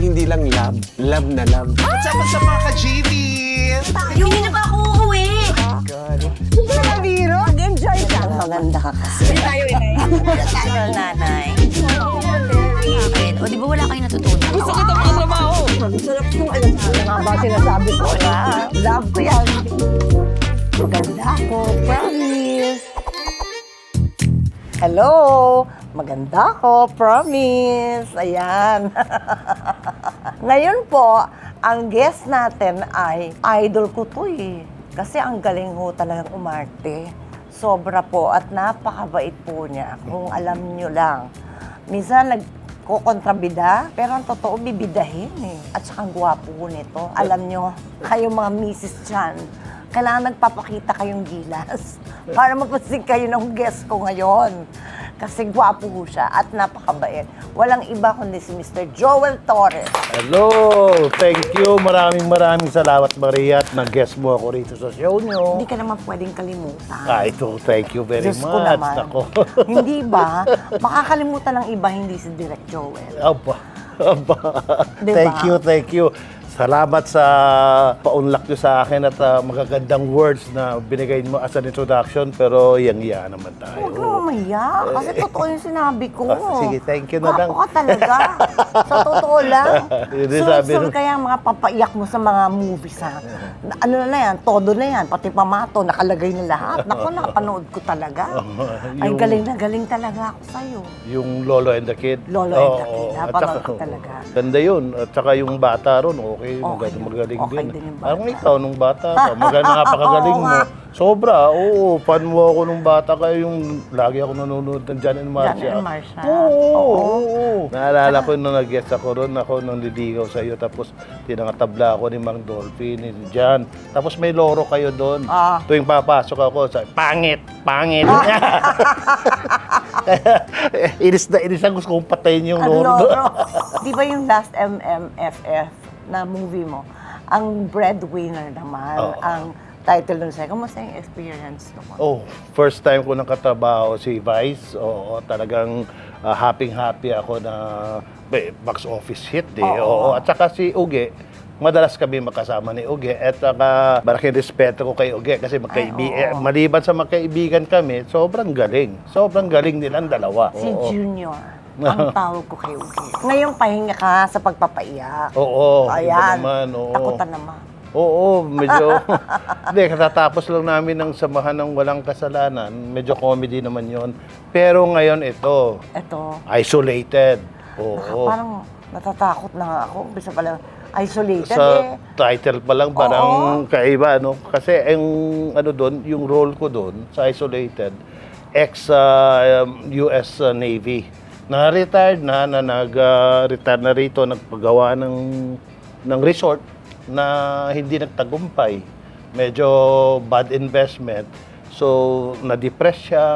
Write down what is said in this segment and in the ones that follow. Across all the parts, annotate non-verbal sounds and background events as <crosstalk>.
hindi lang love, love na love. What's up, up mga ka-GVs? Hindi na ba ako uuwi? Mag-enjoy ka. Maganda ka kasi. Hindi tayo inay. tayo nanay. Ayun. O, di ba wala kayong natutunan? Gusto kita mga trabaho. Sarap yung alam sa mga ba sinasabi ko na. Love ko yan. Maganda ako. Promise. Hello! Maganda ako. Promise. Ayan. <laughs> Ngayon po, ang guest natin ay idol ko to eh. Kasi ang galing ho talagang umarte. Sobra po at napakabait po niya. Kung alam niyo lang. Minsan nagkokontrabida, pero ang totoo bibidahin eh. At saka ang gwapo ko nito. Alam nyo, kayo mga misis dyan, kailangan nagpapakita kayong gilas <laughs> para mapasig kayo ng guest ko ngayon. Kasi gwapo ko siya at napakabait. Walang iba kundi si Mr. Joel Torres. Hello! Thank you. Maraming maraming salamat, Maria, at nag-guest mo ako rito sa show niyo. Hindi ka naman pwedeng kalimutan. Ah, ito, thank you very Diyos much. ko naman. Ako. <laughs> hindi ba? Makakalimutan ng iba, hindi si Direk Joel. Aba. Aba. Diba? Thank you, thank you. Salamat sa paunlak nyo sa akin at ah, magagandang words na binigay mo as an introduction. Pero yang-iya naman tayo. Huwag na mamaya, kasi totoo yung sinabi ko. Ah, sige, thank you na lang. Gwapo ka talaga. sa totoo lang. <laughs> Yun din sabi Sunod-sunod nun. kaya ang mga papaiyak mo sa mga movies, ha? Na- Ano na yan, todo na yan, pati pamato, nakalagay na lahat. Naku, <laughs> nakapanood ko talaga. Ay, Yung- galing na galing talaga ako sa'yo. Yung Lolo and the Kid. Lolo and the Kid, napanood ko talaga. Ganda yun. At saka yung bata ron, okay. Okay magaling, yun. magaling Okay din. din yung bata. Parang ikaw nung bata ka. <laughs> Maganda napakagaling mo. Sobra, oo. Fan mo ako nung bata ka. Yung lagi ako nanonood ng John and Marcia. John and Marcia. Oo, oo, Oo. Naalala ko nung nag-guest ako ron, ako nang liligaw sa iyo. Tapos tinangatabla ako ni Mang Dolphy, ni John. Tapos may loro kayo doon. Ah. Tuwing papasok ako, sa pangit, pangit. <laughs> inis na inis ang gusto kong patayin yung Ang loro. loro. Di ba yung last MMFF na movie mo, ang breadwinner naman, Oo. ang title nun sa'yo. Kamusta yung experience mo? Oh, first time ko nakatrabaho si Vice. Oo, talagang ah, happy-happy ako na eh, box office hit eh. Oo. Oo. At saka si Uge, madalas kami makasama ni Uge. At saka malaking respeto ko kay Uge kasi magkaibi Ay, eh, maliban sa magkaibigan kami, sobrang galing. Sobrang galing nilang dalawa. Si Oo. Junior. Ang <laughs> tawag ko kay Ugi. Ngayong pahinga ka sa pagpapaiyak. Oo, iba Ayan. naman. Oo. Takutan naman. Oo, medyo... <laughs> Hindi, katatapos lang namin ng samahan ng walang kasalanan. Medyo comedy naman yon. Pero ngayon ito, Ito. isolated. Naka, Oo. parang natatakot na nga ako. Bisa pala isolated sa eh. title pa lang parang kaiba, no? Kasi ang ano doon, yung role ko doon sa isolated, ex uh, um, US uh, Navy. Na-retired na, na nag-retire na rito, nagpagawa ng, ng resort na hindi nagtagumpay. Medyo bad investment. So, na-depress siya,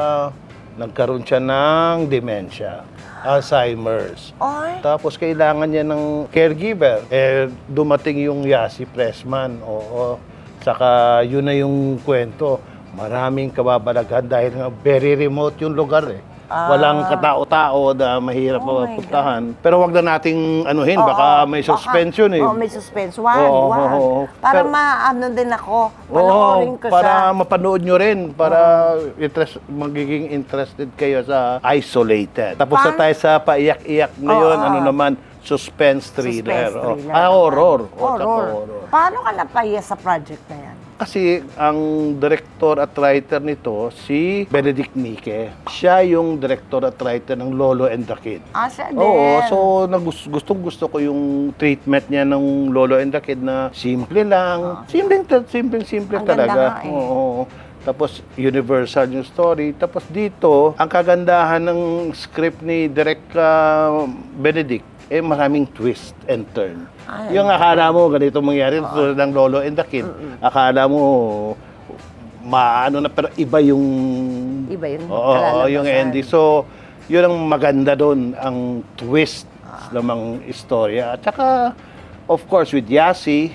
nagkaroon siya ng dementia, Alzheimer's. Ay, Tapos kailangan niya ng caregiver. Eh, dumating yung Yasi Pressman. Oo. Saka yun na yung kwento. Maraming kababalaghan dahil nga very remote yung lugar eh. Walang katao-tao na mahirap Ah. Oh my mapuntahan. Pero wag na nating anuhin, baka may suspension eh. Oo, may suspense. Wag, Oo, wag. oo, oo. Para Pero- maano din ako. Oo, Panoorin ko para siya. mapanood nyo rin, para interest, magiging interested kayo sa isolated. Tapos na tayo sa paiyak-iyak ngayon, Oo. ano naman, suspense thriller. Suspense Oh. thriller. Ah, horror. Oh, Horror. tsaka horror. Paano ka napaya sa project na yan? Kasi ang director at writer nito, si Benedict Mike. Siya yung director at writer ng Lolo and the Kid. Ah, siya din. Oo, so nagus, gustong gusto ko yung treatment niya ng Lolo and the Kid na simple lang. Simple, simple, simple Ah. Ang ganda talaga. nga eh. Oo. Tapos universal yung story. Tapos dito, ang kagandahan ng script ni Direk ah, Benedict, eh maraming twist and turn. Ay, yung akala mo ganito mangyari tulad ng Lolo and the Kid. Akala mo maano na pero iba yung Iba yun. Oo, oo, yung ending. So, yun ang maganda doon, ang twist ng mga istorya. At saka, of course, with Yasi,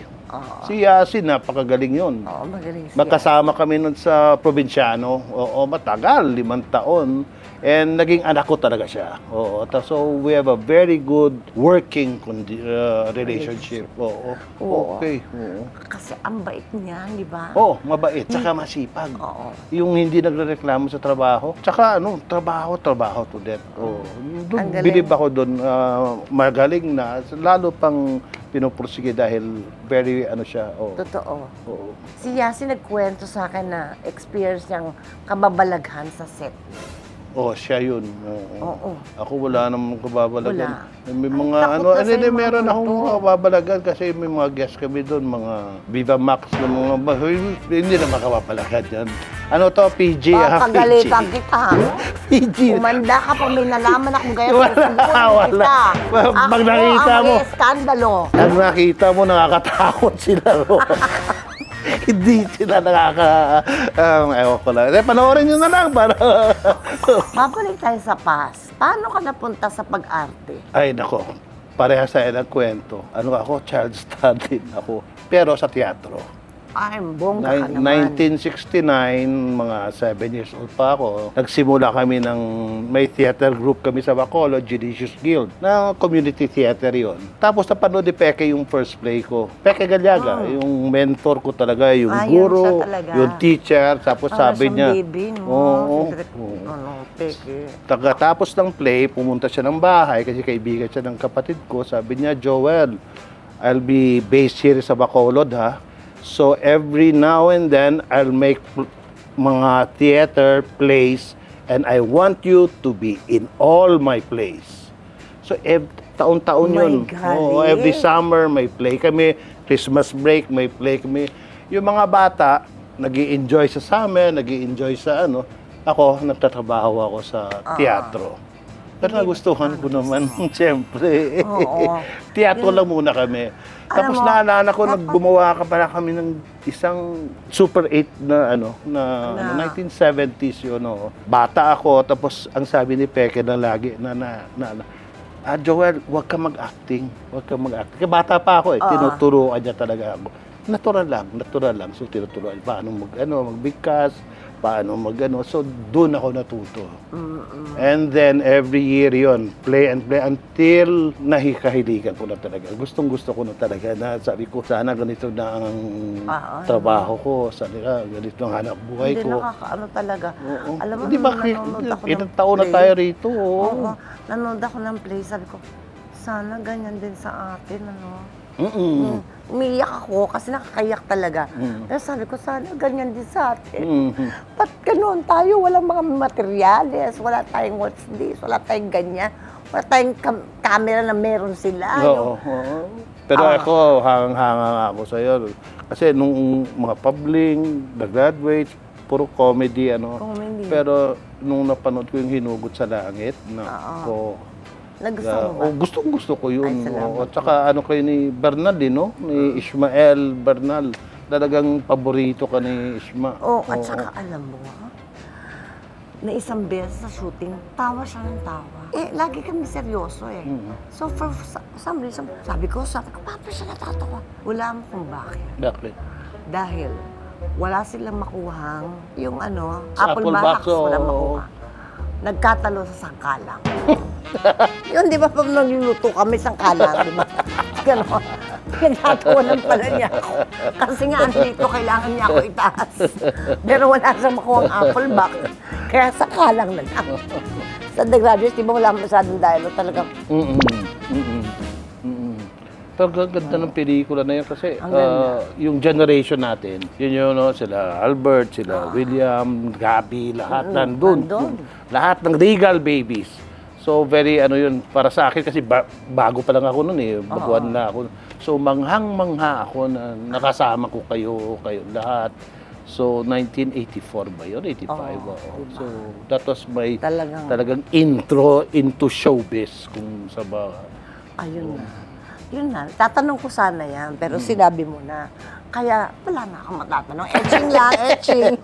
si Yasi, napakagaling yun. Oo, magaling siya. Magkasama kami nun sa probinsyano. Oo, matagal, limang taon. And naging anak ko talaga siya. Oo. So we have a very good working condi- uh, relationship. Oo. Oo. Okay. Oo. Kasi ang bait niya, di ba? Oh, mabait, tsaka masipag. Oo. Yung hindi nagrereklamo sa trabaho. Tsaka ano, trabaho, trabaho to death. Oh, doon, Ang galing. ako doon, ah, magaling na. Lalo pang pinupursige dahil very, ano siya, oh, Totoo. oo. Si Yasi nagkwento sa akin na experience niyang kababalaghan sa set. Oh, siya yun. Oo. Ako wala namang kababalagan. Wala. May Ay, mga takot ano, ano, hindi, mga meron akong kababalagan kasi may mga guest kami doon, mga Viva Max na mga, Hoy, hindi na makababalagan yan. Ano to, PG, ah, PG. Papagalitan kita. <laughs> PG. Umanda ka pag may nalaman akong gaya Wala, wala. Pag nakita mo. Ako ang eskandalo. Ang nakita mo, nakakatakot sila. <laughs> <laughs> Hindi sila nakaka... Um, ewan ko lang. Eh, panoorin nyo na lang para... <laughs> Babalik tayo sa past. Paano ka napunta sa pag-arte? Ay, nako. Parehas sa ng kwento. Ano ako, child study ako. Pero sa teatro. Ay, bongga ka naman. 1969, mga 7 years old pa ako, nagsimula kami ng, may theater group kami sa Bacolod, Judicious Guild, na community theater yon. Tapos napanood ni Peke yung first play ko. Peke Galyaga, yung mentor ko talaga, yung Ah, talaga. yung teacher, tapos Para sabi niya? Oo. Si Direk- Ano, peke. Pagkatapos ng play, pumunta siya ng bahay kasi kaibigan siya ng kapatid ko. Sabi niya, Joel, I'll be based here sa Bacolod ha. So every now and then, I'll make mga theater plays and I want you to be in all my plays. So ev- taon-taon Oh yun. Oo, every summer may play kami, Christmas break may play kami. Yung mga bata, nag enjoy sa summer, nag enjoy sa ano. Ako, nagtatrabaho ako sa Ah. teatro. Pero nagustuhan ko naman, <laughs> siyempre. Oo. Teatro lang muna kami. Tapos mo, naalala ko, dapat- naggumawa ka pala kami ng isang Super 8 na ano, na, Na- 1970s yun. oo. Bata ako, tapos ang sabi ni Peke na lagi, na, na, na, na Ah, Joel, huwag ka mag-acting. Huwag ka mag-acting. Kaya bata pa ako eh. Oo. Tinuturuan niya talaga ako. Natural lang, natural lang. So, tinuturuan. Paano mag, ano, magbigkas, paano mag, ano. So, doon ako natuto. And then, every year yon play and play until nahikahiligan ko na talaga. Gustong gusto ko na talaga na sabi ko, sana ganito na ang Ah, ah, trabaho ko. Sana ganito ang hanap buhay Hindi ko. nakakaano talaga. Oo. Alam mo, Hindi ba, nung nanonood ako ng ilang taon na play, tayo rito. Oo. Oo. Nanonood ako ng play, sabi ko, sana ganyan din sa atin, ano. Mm. Umiiyak ako kasi nakakayak talaga. Mm. Pero sabi ko, sana ganyan din sa atin. Mhm. Ba't ganun tayo? Walang mga materyales, wala tayong watch this, wala tayong ganyan. Wala tayong kam- camera na meron sila. Oo. Oo. Pero Ah. ako, hangang-hanga nga ako sa'yo. Kasi nung mga publing, nag-graduate, puro comedy, ano. Comedy. Pero nung napanood ko yung Hinugot sa Langit, na Oo. ko, Nagustuhan mo ba? oh, gustong gusto ko yun. Ay, salamat Oo. At saka ano kayo ni Bernal, eh, no? Ni Ismael Bernal. Talagang paborito ka ni Isma. Oo, at saka alam mo, ha? na isang beses sa shooting, tawa siya ng tawa. Eh, lagi kami seryoso eh. Mhm. So, for sa- some reason, sabi ko, sabi ko, Papa, siya natatawa. Wala mo kung bakit. Bakit? Dahil, wala silang makuhang yung ano, Sa apple, apple box, box, oo. wala makuha. Nagkatalo sa sangkalang. <laughs> yun, di ba, pag nagluluto kami sangkalang, di ba? <laughs> Ganon. Pinagtatawanan pala niya ako. Kasi nga, andito, kailangan niya ako itaas. Pero wala siyang makuha ang apple box. Kaya sangkalang na lang. <laughs> Sa The Graduates, di ba wala masyadong dialogue talagang Mm-mm. Mm-mm. Pero ang ganda ng pelikula na yun kasi Ang ganda. ah, yung generation natin, yun yun, no, sila Albert, sila William, Gabi, lahat nandun. nandun. Lahat ng Regal Babies. So very ano yun, para sa akin kasi ba- bago pa lang ako noon eh, baguhan na ako. So manghang-mangha ako na nakasama ko kayo, kayo lahat. So 1984 ba yun? 85 Oo, oo. So that was my Talagang- talagang intro into showbiz kung sa ba. Ayun na. Yun na. Tatanong ko sana yan, pero sinabi mo na. Kaya wala na akong matatanong. Etching lang, etching.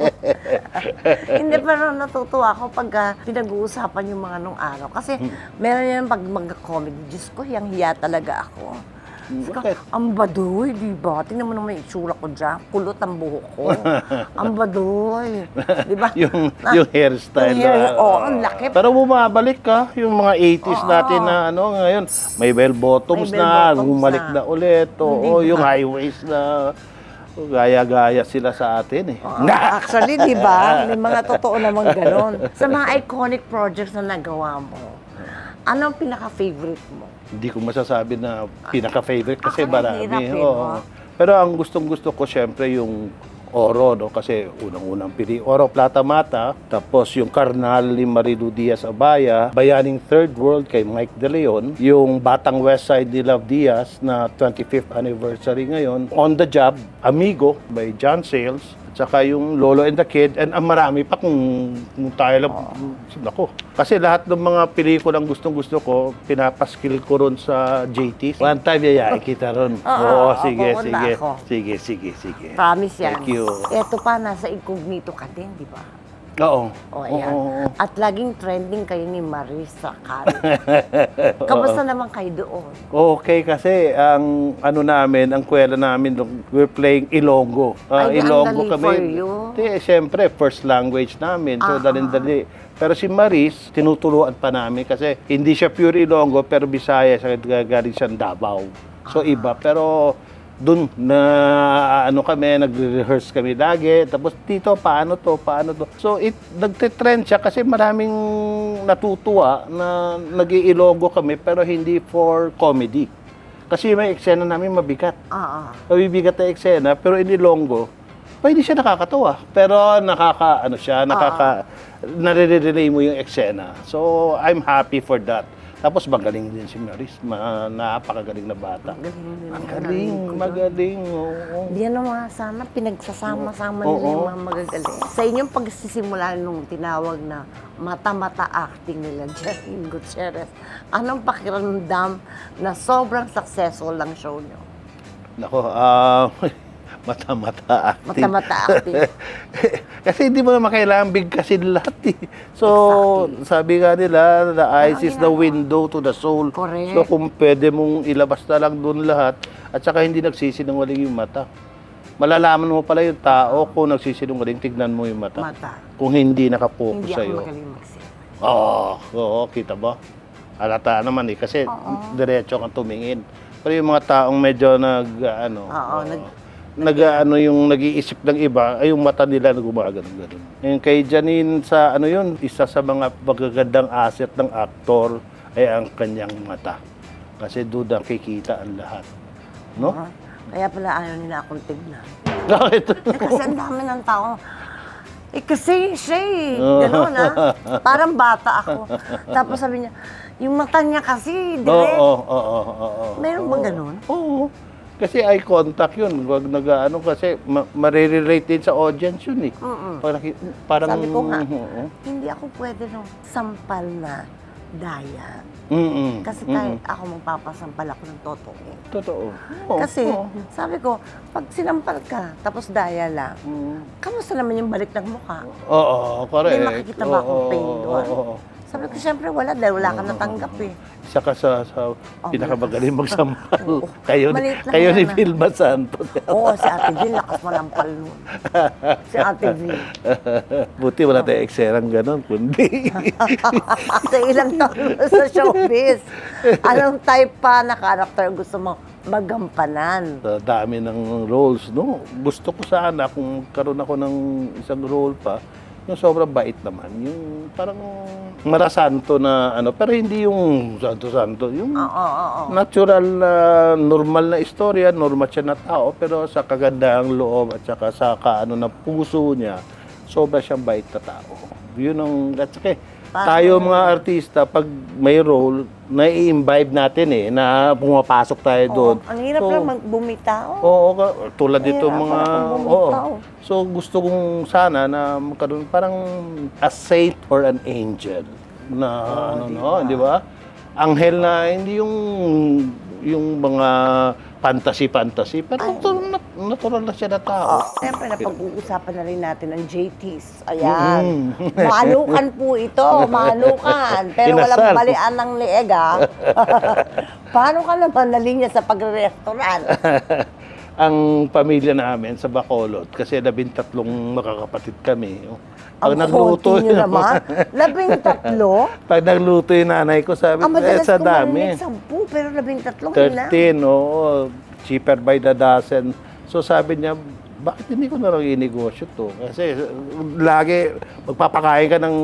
<laughs> Hindi, pero natutuwa ako pag ah, pinag-uusapan yung mga nung araw. Kasi meron yan pag mag-comedy. Diyos ko, hiyang hiya talaga ako. Bakit? Ang baduy, di ba? Tingnan mo naman yung itsura ko dyan. Kulot ang buhok ko. <laughs> ang baduy. Di ba? <laughs> yung, Ah, yung hairstyle yung hair, na... oo, ang laki. Pero bumabalik ka, yung mga 80s Oo. natin na ano, ngayon, may bell bottoms May bell na, bottoms bumalik na. na, ulit. Oo, Hindi yung high waist na gaya-gaya sila sa atin eh. Ah, Actually, di ba? May mga totoo namang ganon. Sa mga iconic projects na nagawa mo, ano ang pinaka-favorite mo? Hindi ko masasabi na pinaka-favorite kasi Ah, marami. eh, oo. no? Pero ang gustong-gusto ko syempre yung Oro, no? Kasi unang-unang pili, Oro Plata Mata, tapos yung Carnal ni Marilu Diaz Abaya, Bayaning Third World kay Mike De Leon, yung Batang West Side ni Love Diaz na 25th anniversary ngayon, On the Job, Amigo by John Sales, at saka yung Lolo and the Kid, and ang marami pa kung, kung tayo lang, nako. Kasi lahat ng mga pelikulang gustong-gusto ko, pinapaskill ko ron sa JT. One time yayain kita ron. <laughs> Oo, Oo, oo, sige, pupunta sige. ako. Sige, sige, sige. Promise yan. Thank you. Ito pa, nasa incognito ka din, di ba? Oo. O, ayan. Oo. At laging trending kayo ni Marisa Cal. <laughs> Kamusta naman kayo doon? Okay, kasi ang ano namin, ang kwela namin, we're playing Ilonggo. Ah, Ay, ang Ilonggo dali for you. Di, siyempre, first language namin. So, Ah, dalin-dali. Pero si Maris, tinuturuan pa namin kasi hindi siya pure Ilonggo, pero Bisaya, siya galing siyang Davao. So, Ah. iba. Pero dun na ano kami, nagre-rehearse kami lagi. Tapos dito, paano to, paano to. So, it, nagtitrend siya kasi maraming natutuwa na nag-iilonggo kami pero hindi for comedy. Kasi may eksena namin mabigat. Ah. Mabibigat na eksena, pero inilonggo, pwede siya nakakatawa. Pero nakaka, ano siya, nakaka, nare-relay mo yung eksena. So, I'm happy for that. Tapos magaling din si Maris, ma, napakagaling na bata. Magaling, magaling. oo. Di ano mga sana, pinagsasama-sama Oo. nila yung mga magagaling. Sa inyong pagsisimula nung tinawag na mata-mata acting nila, <laughs> Janine Gutierrez, anong pakiramdam na sobrang successful lang show nyo? Nako, ah, <laughs> mata-mata acting. Mata-mata acting. <laughs> Kasi hindi mo naman kailangan bigkasin lahat eh. So, sabi nga nila, the eyes is the window to the soul. Correct. So, kung pwede mong ilabas na lang doon lahat, at saka hindi nagsisinungaling yung mata. Malalaman mo pala yung tao kung nagsisinungaling, tignan mo yung mata. Mata. Kung hindi nakapokus Hindi ako sa'yo. magaling magsin. Oo, oo, kita ba? Halata naman eh, kasi diretso kang tumingin. Pero yung mga taong medyo nag, ano, Oo, nag- nag, ano yung nag-iisip ng iba, ay yung mata nila na gumagano ganun. Yung kay Janine sa ano yun, isa sa mga magagandang asset ng aktor ay ang kanyang mata. Kasi doon nakikita ang lahat. No? Ah, Kaya pala ayaw nila akong tignan. <laughs> Bakit? Eh, kasi ang dami ng tao. Eh kasi siya eh. Oh. Gano'n ah. <laughs> Parang bata ako. Tapos sabi niya, yung mata niya kasi, direct. oo, oo, oo. Meron bang ganun? Oo. Kasi eye contact yun. Wag nag-ano kasi ma- marirelate din sa audience yun eh. Mm-mm. Parang, parang Sabi ko nga, Oo. hindi ako pwede nung sampal na daya. Mm-mm. Kasi Mm-mm. kahit ako magpapasampal ako ng totoo. Totoo. Oo, <laughs> Kasi oo. sabi ko, pag sinampal ka, tapos daya lang, Mm. kamusta naman yung balik ng mukha? Oo, correct. May makikita ba akong Oo, pain doon? oo, oo. Sabi ko, syempre wala dahil wala ka natanggap eh. Isa ka sa, sa pinakamagaling magsampal. <laughs> Oo. kayo ni, Maliit lang kayo yan, ni ah. Vilma Santos. <laughs> Oo, si Ate Vil, lakas malampal nun. Si Ate Vil. <laughs> Buti wala tayong ekserang ganon, kundi. sa ilang taon mo sa showbiz. Anong type pa na character gusto mo magampanan? sa dami ng roles, no? Gusto ko sana kung karoon ako ng isang role pa, yung sobrang bait naman. Yung parang marasanto na ano, pero hindi yung santo-santo. Yung Oo, oo, oo. natural na normal na istorya, normal siya na tao, pero sa kagandahang loob at saka sa kaano na puso niya, sobra siyang bait na tao. Yun ang, that's okay. Tayo mga artista, pag may role, nai-imbibe natin eh, na pumapasok tayo doon. Oo, ang hirap So, lang bumitaw. Oo, ka- tulad dito mga... Oo. So gusto kong sana na magkaroon parang a saint or an angel na ano no, di ba? Anghel na hindi yung yung mga fantasy-fantasy, pero natural na, natural na siya na tao. Siyempre, napag-uusapan na rin natin ang JTs. Ayan. Mm. <laughs> Manukan po ito, manukan. <laughs> Pero walang Inasal. balian ng leeg, ah. <laughs> Paano ka naman nalinya sa pagre-restaurant? Ang pamilya namin sa Bacolod, kasi labintatlong makakapatid kami. Pag Ang konti nyo <laughs> naman. Labing tatlo? pag nagluto yung nanay ko, sabi Ang ko, eh, madalas sa dami. marinig sampu, pero labing tatlong lang. 13, oo. Cheaper by the dozen. So sabi niya, bakit hindi ko na lang inegosyo to? Kasi lagi magpapakain ka ng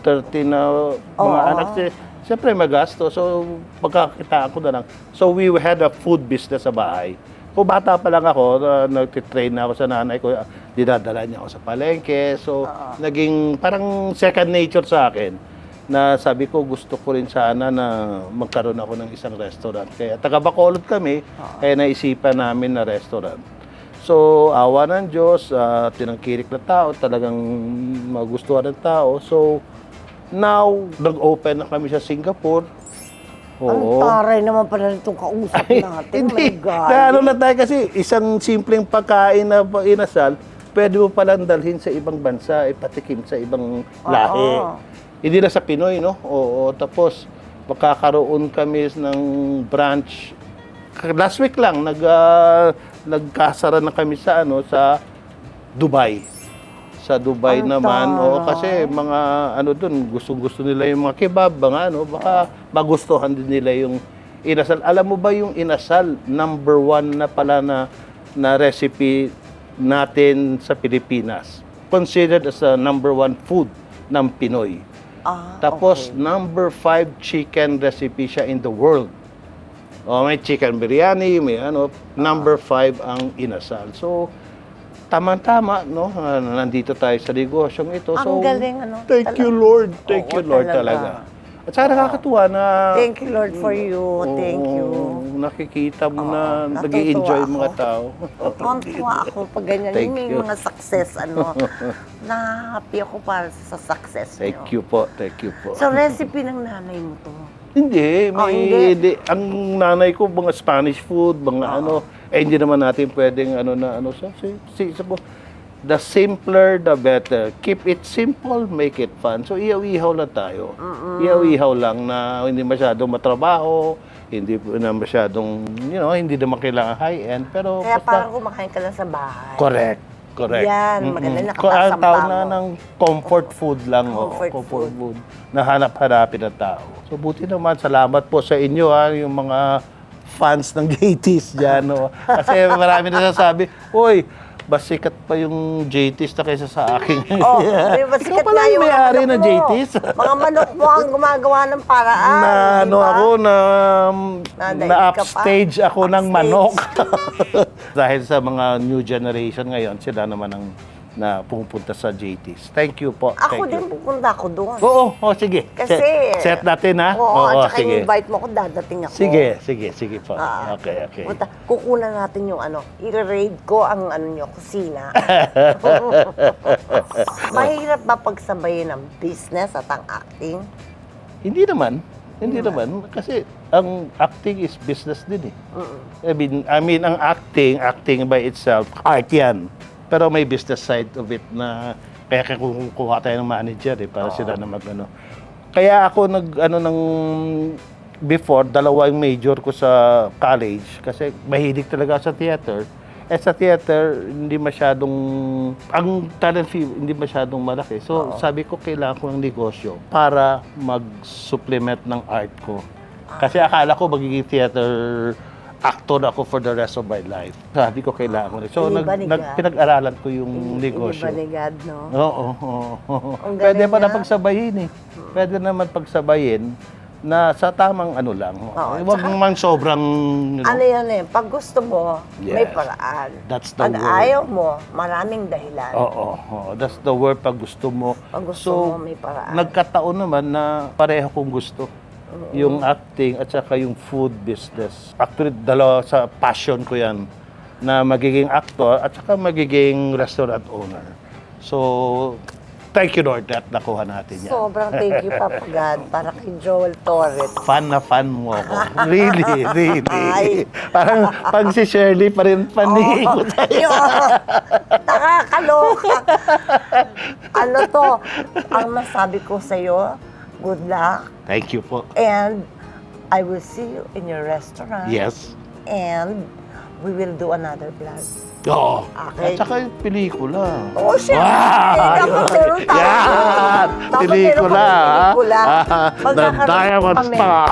13 na mga Oo. anak. Si- Siyempre magasto. So pagkakitaan ko na lang. So we had a food business sa bahay. Kung bata pa lang ako, na nagtitrain na ako sa nanay ko, dinadala niya ako sa palengke. So naging parang second nature sa akin na sabi ko gusto ko rin sana na magkaroon ako ng isang restaurant. Kaya taga Bacolod kami, kaya naisipan namin na restaurant. So, awa ng Diyos, uh, tinangkilik na tao, talagang magustuhan ng tao. So, now, nag-open na kami sa Singapore. Ang taray naman pala nitong kausap natin. Hindi. Oh. Na ano na tayo kasi, isang simpleng pagkain na inasal, pwede mo palang dalhin sa ibang bansa, ipatikim sa ibang lahi. Hindi na sa Pinoy, no? Oo, tapos magkakaroon kami ng branch. Last week lang, nag, ah, nagkasara na kami sa, ano, sa Dubai. Sa Dubai Ang naman, oo, kasi mga ano dun, gusto-gusto nila yung mga kebab, mga ano, baka magustuhan din nila yung inasal. Alam mo ba yung inasal, number one na pala na, na recipe natin sa Pilipinas? Considered as a number one food ng Pinoy. Ah, Tapos, okay. number five chicken recipe siya in the world. O, may chicken biryani, may ano, number five ang inasal. So, tama-tama, no? Ah, nandito tayo sa negosyong ito. Ang so, galing, ano? Thank Talaga. you, Lord. Thank Oo, you, Lord, talaga. talaga. At saka nakakatuwa na... Thank you, Lord, for you. Thank you. Oo, Nakikita mo na natutuwa nag enjoy ako. mga tao. Tuwan-tuwa ako pag ganyan. Thank Yung may you. mga success, ano. <laughs> na-happy ako para sa success Thank niyo. you po, thank you po. So, recipe ng nanay mo to. Hindi, Oh, may hindi. hindi. Ang nanay ko mga Spanish food, mga ano, eh hindi naman natin pwedeng ano na ano sa si, si, po. The simpler the better. Keep it simple, make it fun. So ihaw-ihaw lang tayo. Ihaw-ihaw lang na hindi masyadong matrabaho, hindi na masyadong, you know, hindi naman kailangan high-end, pero Kaya basta- parang kumakain ka lang sa bahay. Correct. Correct. Yan, Mm-mm. maganda, Ko- nakapasang Ang tawag na tao. ng comfort food lang. oh, Comfort comfort food. Na hanap-hanapin ng tao. So buti naman, salamat po sa inyo ha, yung mga fans ng JTs dyan. Oh. Kasi marami na sasabi, Uy, mas sikat pa yung JTs na kaysa sa akin. Oh, di ba sikat Ikaw pala yung mga may-ari manok ng mo. JTs. mga manok mo ang gumagawa ng paraan. na ano ako na Nadaig na pa. upstage ako ng Upstage. manok. <laughs> Dahil sa mga new generation ngayon, sila naman ang na pumupunta sa JTs. Thank you po. Ako Thank din you. pupunta ako doon. Oo, oh, sige. Kasi... set, set natin ha. Oo, at saka sige. invite mo ako, dadating ako. Sige, sige, sige po. Ah, okay, okay. Punta, kukunan natin yung ano, i-raid ko ang ano nyo, kusina. <laughs> Mahirap ba pagsabayin ng business at ang acting? Hindi naman. Hindi naman. Kasi ang acting is business din eh. I mean, I mean, ang acting, acting by itself, art yan. Pero may business side of it na kaya kukuha tayo ng manager eh, para sila na mag ano. Kaya ako nag ano ng before, dalawa yung major ko sa college kasi mahilig talaga sa theater. Eh sa theater, hindi masyadong, ang talent fee, hindi masyadong malaki. So sabi ko, kailangan ko ng negosyo para mag-supplement ng art ko. Kasi akala ko magiging theater actor ako for the rest of my life. Sabi ko, kailangan ko. So, nag, nag, pinag-aralan ko yung negosyo. Hindi ba ni God, no? Oo, oo, oo. Pwede pa na pagsabayin eh. Pwede naman pagsabayin na sa tamang ano lang. Oo, Huwag tsaka- man sobrang... you know, Ano yan eh, pag gusto mo, may Yes. paraan. That's the Pag word. ayaw mo, maraming dahilan. Oo, oo. that's the word pag gusto mo. Pag gusto so, mo, may paraan. nagkataon naman na pareho kong gusto. Yung acting at saka yung food business. Actually, dalawa sa passion ko yan na magiging actor at saka magiging restaurant owner. So, thank you Lord that nakuha natin yan. Sobrang thank you, <laughs> Papa God, para kay Joel Torres. fan na fan mo ako. Really, <laughs> really. Ay. Parang pag si Shirley pa rin paningin ko tayo. Yung, nakakaloka. ano to, ang masabi ko sa'yo, good luck, Thank you po. and I will see you in your restaurant. Yes. And we will do another vlog. Oo. Okay. At saka yung pelikula. Oh, syempre. Wow! Dapat meron tayo. Yan! Dapat Pelikula. meron kami ah. pelikula. Ah, The Magkakaroon Diamond kami. Star.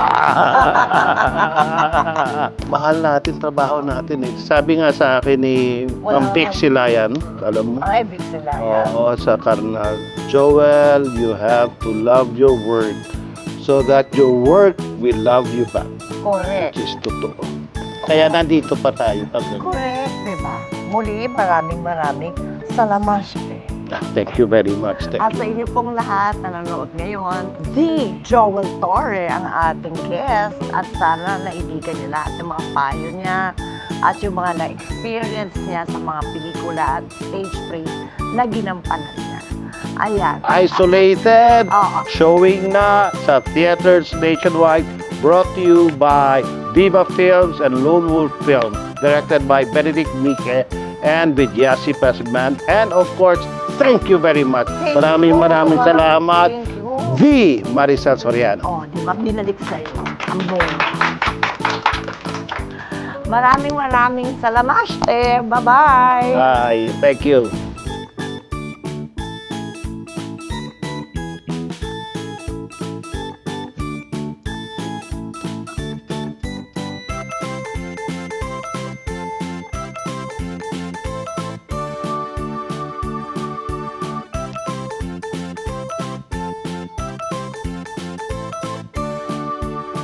<laughs> Mahal natin trabaho natin eh. Sabi nga sa akin ni Wala Ma'am Vic Silayan, alam mo? Ay, big sila. Oo, sa Karnal. Joel, you have to love your work so that your work will love you back. Correct. Which is totoo. Kaya nandito pa tayo. Correct, di ba? Muli, maraming maraming salamat. Thank you very much. Thank At you. sa inyo pong lahat na nanonood ngayon, the Joel Torre ang ating guest at sana naibigan niyo lahat ng mga payo niya at yung mga na-experience niya sa mga pelikula at stage plays na ginampanan niya. Ayan. Isolated, Oo. showing na sa theaters nationwide, brought to you by Viva Films and Lone Wolf Films, directed by Benedict Mike and with Yasi Pesman. And of course, thank you very much. Thank Maraming you. maraming salamat. V. Maricel Soriano. Oh, di ba? Binalik sa'yo. Ang buong. Maraming maraming salamat. Bye-bye. Bye. Thank you.